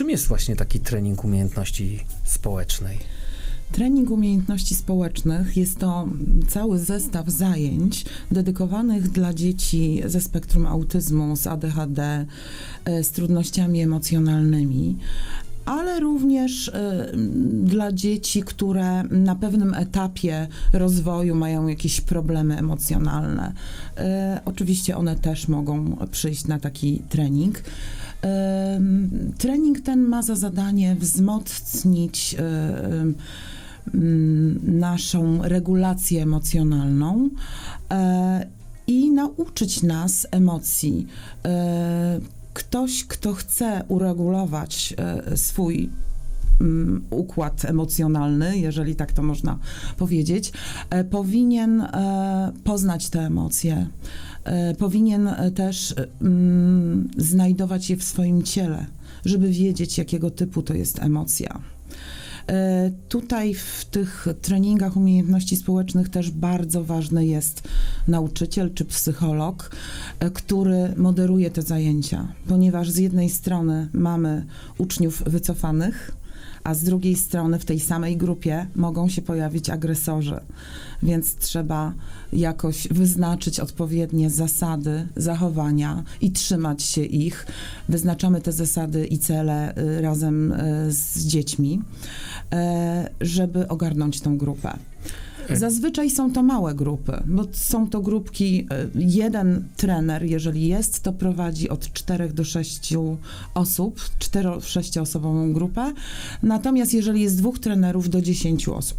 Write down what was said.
Czym jest właśnie taki trening umiejętności społecznej? Trening umiejętności społecznych jest to cały zestaw zajęć dedykowanych dla dzieci ze spektrum autyzmu, z ADHD, e, z trudnościami emocjonalnymi. Ale również e, dla dzieci, które na pewnym etapie rozwoju mają jakieś problemy emocjonalne. E, oczywiście one też mogą przyjść na taki trening. Trening ten ma za zadanie wzmocnić naszą regulację emocjonalną e, i nauczyć nas emocji. E, Ktoś, kto chce uregulować e, swój mm, układ emocjonalny, jeżeli tak to można powiedzieć, powinien poznać te emocje. E, Powinien e, też e, mm, znajdować je w swoim ciele, żeby wiedzieć, jakiego typu to jest emocja. Tutaj w tych treningach umiejętności społecznych też bardzo ważny jest nauczyciel czy psycholog, który moderuje te zajęcia, ponieważ z jednej strony mamy uczniów wycofanych, a z drugiej strony w tej samej grupie mogą się pojawić agresorzy, więc trzeba jakoś wyznaczyć odpowiednie zasady zachowania i trzymać się ich. Wyznaczamy te zasady i cele y, razem y, z dziećmi, e, żeby ogarnąć tą grupę. Zazwyczaj są to małe grupy, bo są to grupki, e, jeden trener, jeżeli jest, to prowadzi od 4 do 6 osób, 4-6 osobową grupę, natomiast jeżeli jest dwóch trenerów, do 10 osób.